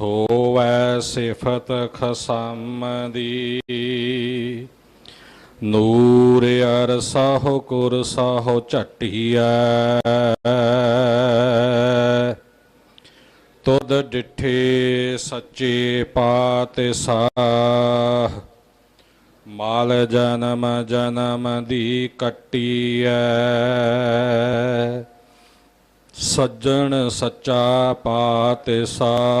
ਹੋਵੈ ਸਿਫਤ ਖਸਮ ਦੀ ਨੂਰ ਅਰਸਹੁ ਕੁਰਸਹੁ ਝਟਿਐ। ਤੁਧ ਡਿਠੇ ਸੱਚੇ ਪਾਤ ਸਾਹ ਮਾਲ ਜਨਮ ਜਨਮ ਦੀ ਕੱਟੀਐ। ਸੱਜਣ ਸੱਚਾ ਪਾਤ ਸਾਹ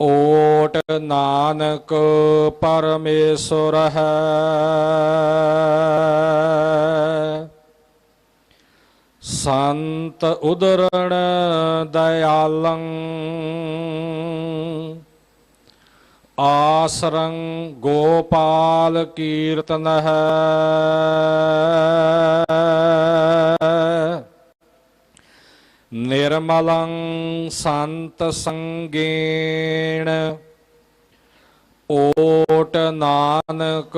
ਓਟ ਨਾਨਕ ਪਰਮੇਸ਼ਰ ਹੈ। ਸੰਤ ਉਦਰਣ ਦਇਆਲੰ ਆਸਰੰ ਗੋਪਾਲ ਕੀਰਤਨ ਹੈ। ਨਿਰਮਲੰ ਸੰਤ ਸੰਗੇਣ ਓਟ ਨਾਨਕ